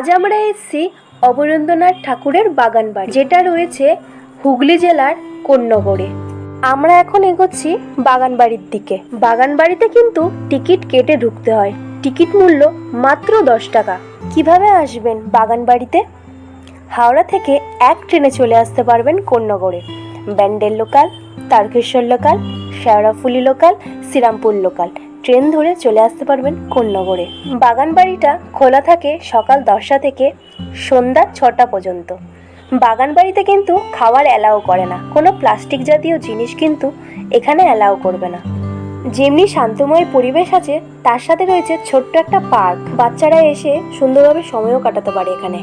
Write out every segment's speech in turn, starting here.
আজ আমরা এসেছি অবরেন্দ্রনাথ ঠাকুরের বাগান বাড়ি, যেটা রয়েছে হুগলি জেলার কোন্নগরে। আমরা এখন এগোচ্ছি বাগান বাড়ির দিকে। বাগান বাড়িতে কিন্তু টিকিট কেটে ঢুকতে হয়। টিকিট মূল্য মাত্র দশ টাকা। কীভাবে আসবেন বাগান বাড়িতে? হাওড়া থেকে এক ট্রেনে চলে আসতে পারবেন কোন্নগরে। Bandel local, Tarakeswar local, Sheoraphuli local, Srirampur local. Train ধরে চলে আসতে পারবেন কোন্নগরে। বাগান বাড়িটা খোলা থাকে সকাল দশটা থেকে সন্ধ্যা ছটা পর্যন্ত। বাগান বাড়িতে কিন্তু খাওয়ার অ্যালাউ করে না। কোনো প্লাস্টিক জাতীয় জিনিস কিন্তু এখানে অ্যালাউ করবে না। যেমনি শান্তময় পরিবেশ আছে, তার সাথে রয়েছে ছোট্ট একটা পার্ক। বাচ্চারা এসে সুন্দরভাবে সময়ও কাটাতে পারে এখানে।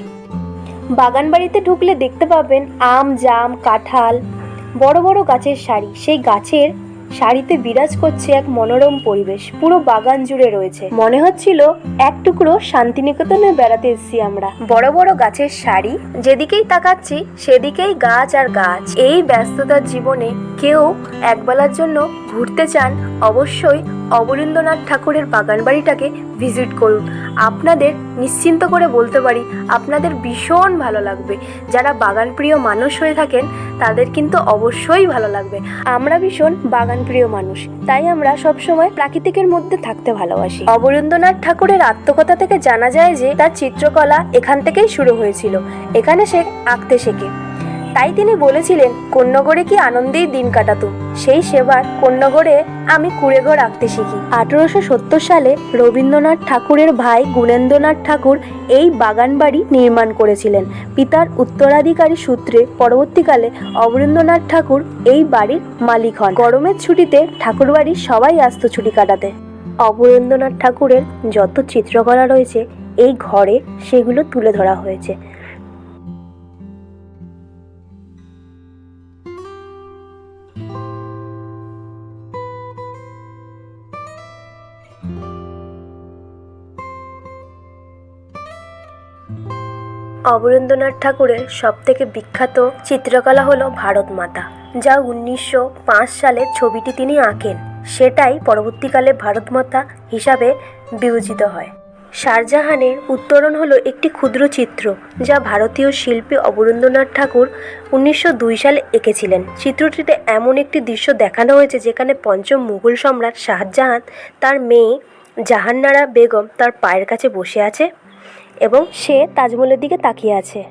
বাগান বাড়িতে ঢুকলে দেখতে পাবেন আম, জাম, কাঁঠাল, বড় বড় গাছের সারি। সেই গাছের সারিতে বিরাজ করছে এক মনোরম পরিবেশ, পুরো বাগান জুড়ে রয়েছে। মনে হচ্ছিল এক টুকরো শান্তিনিকেতনে বেড়াতে এসেছি আমরা। বড় বড় গাছের সারি যেদিকেই তাকাচ্ছি সেদিকেই গাছ আর গাছ। এই ব্যস্ততার জীবনে কেউ একবেলার জন্য ঘুরতে চান, অবশ্যই অবনীন্দ্রনাথ ঠাকুরের বাগান বাড়িটাকে ভিজিট করুন। আপনাদের নিশ্চিন্ত করে বলতে পারি, আপনাদের ভীষণ ভালো লাগবে। যারা বাগান প্রিয় মানুষ হয়ে থাকেন, তাদের কিন্তু অবশ্যই ভালো লাগবে। আমরা ভীষণ বাগান প্রিয় মানুষ, তাই আমরা সবসময় প্রাকৃতিকের মধ্যে থাকতে ভালোবাসি। অবনীন্দ্রনাথ ঠাকুরের আত্মকথা থেকে জানা যায় যে, তার চিত্রকলা এখান থেকেই শুরু হয়েছিল। এখানে সে আঁকতে শেখে। তাই তিনি বলেছিলেন, কন্যগড়ে কি আনন্দেই দিন কাটাতুম সেই সেবার কন্যগড়ে আমি কুড়েঘর আঁকতে শিখি। আঠেরোশো সত্তর সালে রবীন্দ্রনাথ ঠাকুরের ভাই গুণেন্দ্রনাথ ঠাকুর এই বাগান বাড়ি নির্মাণ করেছিলেন। পিতার উত্তরাধিকারী সূত্রে পরবর্তীকালে অবনীন্দ্রনাথ ঠাকুর এই বাড়ির মালিক হন। গরমের ছুটিতে ঠাকুর বাড়ির সবাই আসতো ছুটি কাটাতে। অবনীন্দ্রনাথ ঠাকুরের যত চিত্রকলা রয়েছে, এই ঘরে সেগুলো তুলে ধরা হয়েছে। অবরেন্দ্রনাথ ঠাকুরের সবথেকে বিখ্যাত চিত্রকলা হলো ভারত মাতা যা উনিশশো পাঁচ সালে ছবিটি তিনি আঁকেন। সেটাই পরবর্তীকালে ভারত মাতা হিসাবে বিবেচিত হয়। শাহজাহানের উত্তরণ হলো একটি ক্ষুদ্র চিত্র, যা ভারতীয় শিল্পী অবরেন্দ্রনাথ ঠাকুর উনিশশো দুই সালে এঁকেছিলেন। চিত্রটিতে এমন একটি দৃশ্য দেখানো হয়েছে, যেখানে পঞ্চম মুঘল সম্রাট শাহজাহান তার মেয়ে জাহান্নারা বেগম তার পায়ের কাছে বসে আছে। এবং সে তাজমহলের দিকে তাকিয়ে আছে।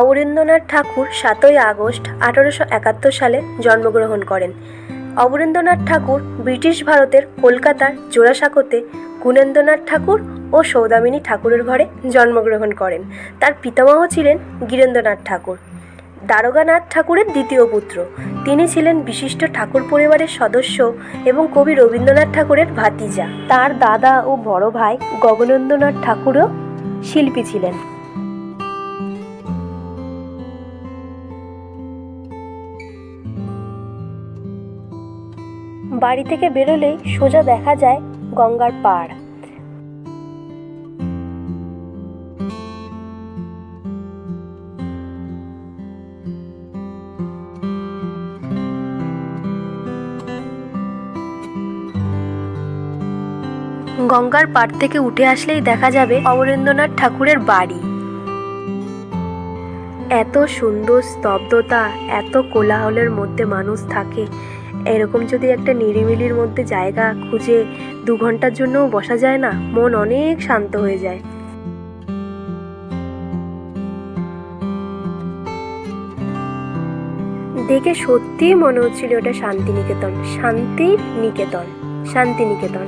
অবরেন্দ্রনাথ ঠাকুর সাতই আগস্ট আঠারোশো একাত্তর সালে জন্মগ্রহণ করেন। অবরেন্দ্রনাথ ঠাকুর ব্রিটিশ ভারতের কলকাতার জোড়াসাঁকোতে গুণেন্দ্রনাথ ঠাকুর ও সৌদামিনী ঠাকুরের ঘরে জন্মগ্রহণ করেন। তার পিতামহ ছিলেন গিরেন্দ্রনাথ ঠাকুর। দ্বারকানাথ ঠাকুরের দ্বিতীয় পুত্র। তিনি ছিলেন বিশিষ্ট ঠাকুর পরিবারের সদস্য এবং কবি রবীন্দ্রনাথ ঠাকুরের ভাতিজা। তার দাদা ও বড় ভাই গগনেন্দ্রনাথ ঠাকুরও শিল্পী ছিলেন। বাড়ি থেকে বেরোলেই সোজা দেখা যায় গঙ্গার পাড়। গঙ্গার পাড় থেকে উঠে আসলেই দেখা যাবে অবরেন্দ্রনাথ ঠাকুরের বাড়ি। এত সুন্দর স্তব্ধতা, এত কোলাহলের মধ্যে মানুষ থাকে। এরকম যদি একটা নিরিবিলির মধ্যে জায়গা খুঁজে দু ঘণ্টার জন্যও বসা যায় না, মন অনেক শান্ত হয়ে যায়। দেখে সত্যিই মনে হচ্ছিল ওটা শান্তিনিকেতন শান্তির নিকেতন শান্তিনিকেতন।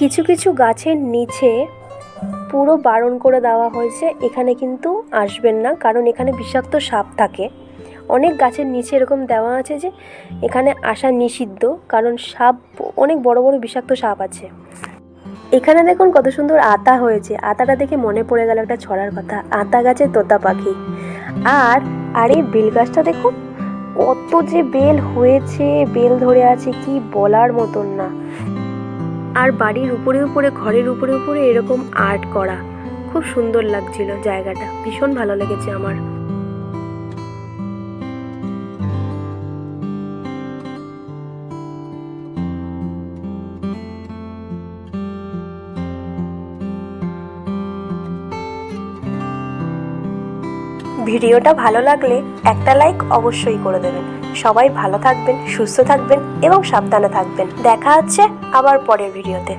কিছু কিছু গাছের নিচে পুরো বারণ করে দেওয়া হয়েছে। এখানে কিন্তু আসবেন না, কারণ এখানে বিষাক্ত সাপ থাকে। অনেক গাছের নিচে এরকম দেওয়া আছে যে, এখানে আসা নিষিদ্ধ, কারণ সাপ, অনেক বড় বড় বিষাক্ত সাপ আছে। এখানে দেখুন কত সুন্দর আতা হয়েছে। আতাটা দেখে মনে পড়ে গেল একটা ছড়ার কথা। আতা গাছে তোতা পাখি। আর আর, বেল গাছটা দেখুন, কত যে বেল হয়েছে, বেল ধরে আছে, কি বলার মতন না। আর বাড়ির উপরে উপরে, ঘরের উপরে উপরে এরকম আর্ট করা। খুব সুন্দর লাগছিল জায়গাটা। ভীষণ ভালো লেগেছে আমার। ভিডিওটা ভালো লাগলে একটা লাইক অবশ্যই করে দেবেন। সবাই ভালো থাকবেন, সুস্থ থাকবেন এবং সাবধানে থাকবেন। দেখা হচ্ছে আবার পরের ভিডিওতে।